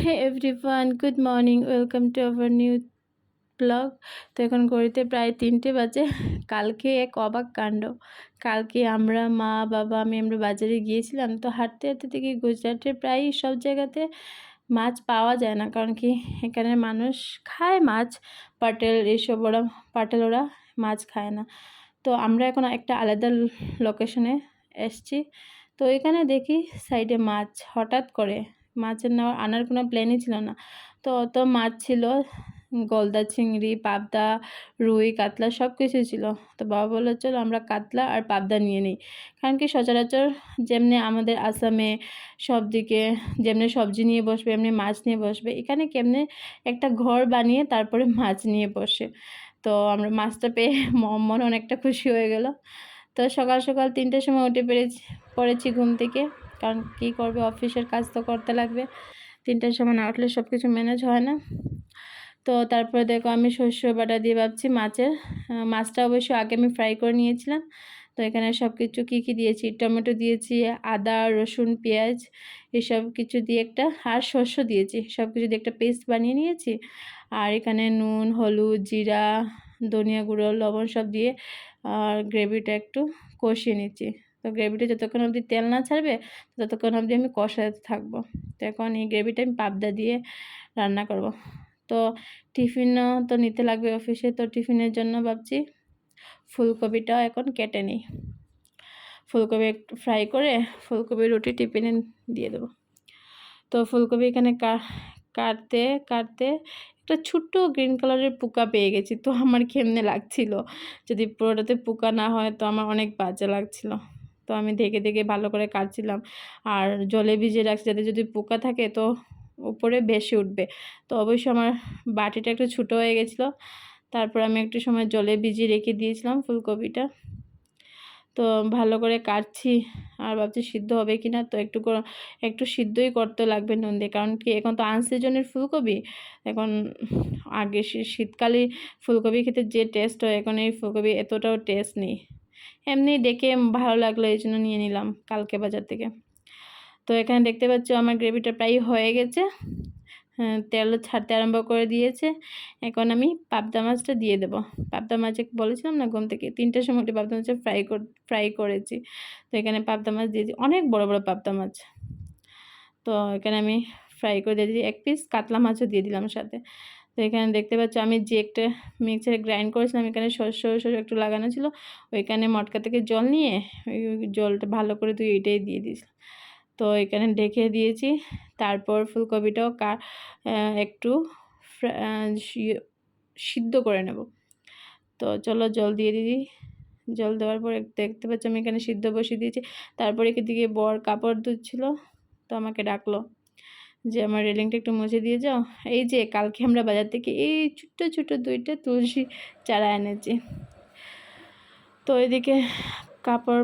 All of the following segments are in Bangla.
Hey everyone good morning welcome to our new blog তো এখন ঘড়িতে প্রায় তিনটে বাজে। কালকে এক অবাক কাণ্ড। কালকে আমরা মা, বাবা, আমি আমরা বাজারে গিয়েছিলাম। তো হাঁটতে হাঁটতে দেখি গুজরাটের প্রায় সব জায়গাতে মাছ পাওয়া যায় না। কারণ কি, এখানে মানুষ খায় মাছ, পাটেল এইসব ওরা, পাটেল ওরা মাছ খায় না। তো আমরা এখন একটা আলাদা লোকেশনে এসছি। তো এখানে দেখি সাইডে মাছ হঠাৎ করে মাছের নেওয়ার আনার কোনো প্ল্যানই ছিল না। তো অত মাছ ছিল, গলদা চিংড়ি, পাবদা, রুই, কাতলা সব কিছু ছিল। তো বাবা বলল, চলো আমরা কাতলা আর পাবদা নিয়ে নিই। কারণ কি সচরাচর যেমনি আমাদের আসামে সব দিকে যেমনি সবজি নিয়ে বসবে, এমনি মাছ নিয়ে বসবে। এখানে কেমনে একটা ঘর বানিয়ে তারপরে মাছ নিয়ে বসে। তো আমরা মাছটা পেয়ে মন অনেকটা খুশি হয়ে গেল। তো সকাল সকাল তিনটের সময় উঠে পেরেছি, পড়েছি ঘুম থেকে। কারণ কী করবে? অফিসের কাজ তো করতে লাগবে। তিনটার সময় না উঠলে সব কিছু ম্যানেজ হয় না। তো তারপরে দেখো আমি শস্য বাটা দিয়ে ভাবছি মাছের। মাছটা অবশ্য আগে আমি ফ্রাই করে নিয়েছিলাম। তো এখানে সব কিছু কী কী দিয়েছি? টমেটো দিয়েছি, আদা, রসুন, পেঁয়াজ এসব কিছু দিয়ে একটা আর শস্য দিয়েছি। সব কিছু দিয়ে একটা পেস্ট বানিয়ে নিয়েছি। আর এখানে নুন, হলুদ, জিরা, ধনিয়া গুঁড়ো, লবণ সব দিয়ে আর গ্রেভিটা একটু কষিয়ে নিচ্ছি। তো গ্রেভিটা যতক্ষণ অবধি তেল না ছাড়বে, ততক্ষণ অবধি আমি কষাতে থাকব। তো এখন এই গ্রেভিটা আমি পাবদা দিয়ে রান্না করব। তো টিফিনও তো নিতে লাগবে অফিসে তো টিফিনের জন্য ভাবছি ফুলকপিটাও এখন কেটে নিই। ফুলকপি একটু ফ্রাই করে ফুলকপি রুটি টিফিনে দিয়ে দেবো। তো ফুলকপি এখানে কাটতে কাটতে একটা ছোট্ট গ্রিন কালারের পোকা পেয়ে গেছি, তো আমার কেমনে লাগছিল? যদি পুরোটাতে পোকা না হয়, তো আমার অনেক বাজে লাগছিল। তো আমি দেখে দেখে ভালো করে কাটছিলাম। আর জলে ভিজিয়ে রাখছি যাতে যদি পোকা থাকে তো উপরে বেশি উঠবে। তো অবশ্যই আমার বাটিটা একটু ছোটো হয়ে গেছিল। তারপর আমি একটু সময় জলে ভিজিয়ে রেখে দিয়েছিলাম ফুলকপিটা। তো ভালো করে কাটছি। আর ভাবছি সিদ্ধ হবে কি না তো একটু একটু সিদ্ধই করতে লাগবে নুন দিয়ে কারণ কি? এখন তো আনসিজনের ফুলকপি। এখন আগে শীতকালে ফুলকপি খেতে যে টেস্ট হয়, এখন এই ফুলকপি এতটাও টেস্ট নেই। এমনি দেখে ভালো লাগল এই জন্য নিয়ে নিলাম কালকে বাজার থেকে। তো এখানে দেখতে পাচ্ছ আমার গ্রেভিটা প্রায় হয়ে গেছে। হ্যাঁ, তেল ছাড়তে আরম্ভ করে দিয়েছে। এখন আমি পাবদা মাছটা দিয়ে দেবো। পাবদা মাছ বলেছিলাম না ঘুম থেকে তিনটের সময় পাবদা মাছটা ফ্রাই ফ্রাই করেছি। তো এখানে পাবদা মাছ দিয়েছি অনেক বড় বড় পাবদা মাছ। তো এখানে আমি ফ্রাই করে দিয়ে দিয়েছি এক পিস কাতলা মাছও দিয়ে দিলাম সাথে। তো এখানে দেখতে পাচ্ছ আমি যে একটা মিক্সারে গ্রাইন্ড করেছিলাম, এখানে শস্য শস্য একটু লাগানো ছিল। ওইখানে মটকা থেকে জল নিয়ে ওই জলটা ভালো করে তুই এটাই দিয়ে দিয়েছিলাম তো এখানে ঢেকে দিয়েছি। তারপর ফুলকপিটাও কা একটু সিদ্ধ করে নেব। তো চলো জল দিয়ে দিদি জল দেওয়ার পর দেখতে পাচ্ছি আমি এখানে সিদ্ধ বসিয়ে দিয়েছি। তারপরে দিকে বর কাপড় ধুচ্ছিল, তো আমাকে ডাকলো। যে আমার রেলিংটা একটু মুছে দিয়ে যাও। এই যে কালকে আমরা বাজার থেকে এই ছোট্ট ছোট্ট দুইটা তুলসী চারা এনেছি। তো এদিকে কাপড়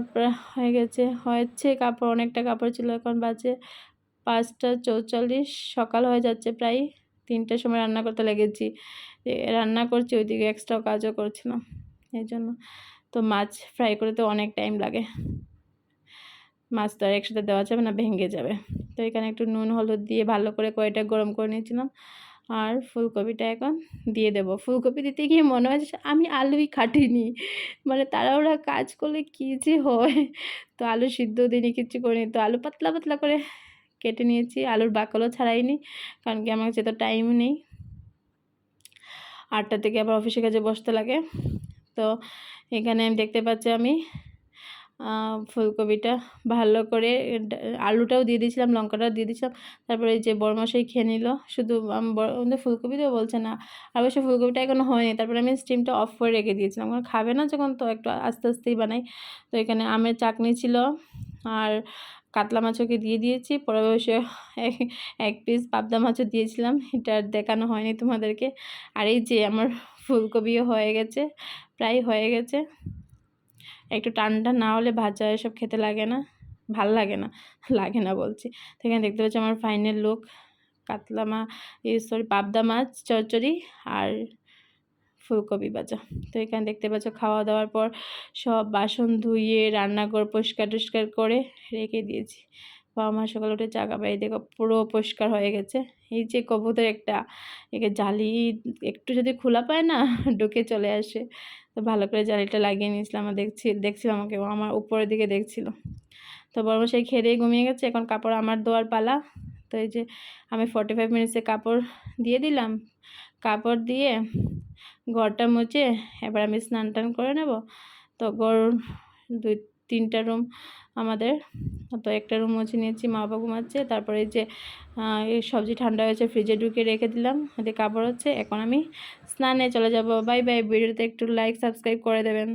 হয়ে গেছে। হয়েছে কাপড়, অনেকটা কাপড় ছিল, এখন বাজে পাঁচটা চৌচল্লিশ। সকাল হয়ে যাচ্ছে প্রায় তিনটের সময় রান্না করতে লেগেছি। রান্না করছি, ওইদিকে এক্সট্রা কাজও করছিলাম এই জন্য। তো মাছ ফ্রাই করে তো অনেক টাইম লাগে। মাছ তো আর একসাথে দেওয়া যাবে না, ভেঙে যাবে। তো এখানে একটু নুন, হলুদ দিয়ে ভালো করে কয়টা গরম করে নিয়েছিলাম। আর ফুলকপিটা এখন দিয়ে দেব। ফুলকপি দিতে গিয়ে মনে হয় আমি আলুই কাটিনি মানে তারা ওরা কাজ করলে কী যে হয়? তো আলু সিদ্ধ দিনই কিছু করিনি। তো আলু পাতলা পাতলা করে কেটে নিয়েছি। আলুর বাকলও ছাড়াইনি, কারণ কি আমার কাছে তো টাইম নেই। আটটা থেকে আবার অফিসে কাজে বসতে লাগে। তো এখানে আমি দেখতে পাচ্ছি আমি ফুলকপিটা ভালো করে আলুটাও দিয়ে দিয়েছিলাম, লঙ্কাটাও দিয়ে দিয়েছিলাম। তারপরে যে বড়মশাই খেয়ে নিল। শুধু ফুলকপি তো বলছে না। আর অবশ্য ফুলকপিটা এখনও হয়নি। তারপরে আমি স্টিমটা অফ করে রেখে দিয়েছিলাম। কারণ খাবে না যখন তো একটু আস্তে আস্তেই বানাই। তো এখানে আমের চাটনি ছিল। আর কাতলা মাছকে দিয়ে দিয়েছি। পরে অবশ্য এক পিস পাবদা মাছও দিয়েছিলাম। এটা দেখানো হয়নি তোমাদেরকে। আর এই যে আমার ফুলকপিও হয়ে গেছে। প্রায় হয়ে গেছে। একটু টানটা না হলে ভাজা এসব খেতে লাগে না, ভালো লাগে না লাগে না বলছি। তো এখানে দেখতে পাচ্ছি আমার ফাইনাল লুক কাতলা মা সরি পাবদা মাছ, চচ্চড়ি আর ফুলকপি ভাজা। তো এখানে দেখতে পাচ্ছ খাওয়া দাওয়ার পর সব বাসন ধুয়ে রান্নাঘর পরিষ্কার টরিষ্কার করে রেখে দিয়েছি। বাবা মা সকালে উঠে চা খাবে। এই দেখো, পুরো পরিষ্কার হয়ে গেছে। এই যে কবুতর একটা, একে জালি একটু যদি খোলা পায় না, ঢুকে চলে আসে। তো ভালো করে জালিটা লাগিয়ে নিয়েছিলাম। আর দেখছি দেখছিল আমাকে আমার উপরের দিকে দেখছিল। তো বড় সেই খেয়ে ঘুমিয়ে গেছে। এখন কাপড় আমার দোয়ার পালা। তো এই যে আমি ফর্টি ফাইভ মিনিটসে কাপড় দিয়ে দিলাম। কাপড় দিয়ে ঘরটা মুছে এবার আমি স্নান টান করে নেব। তো ঘর দুই তিনটা রুম আমাদের। তো একটা রুম মুছে নিয়েছি মা বাবা ঘুমাচ্ছে, তারপরে যে সবজি ঠান্ডা হয়েছে ফ্রিজে ঢুকে রেখে দিলাম এতে কাপড় হচ্ছে, এখন আমি স্নানে চলে যাব। বাই বাই, ভিডিওতে একটু লাইক সাবস্ক্রাইব করে দেবেন।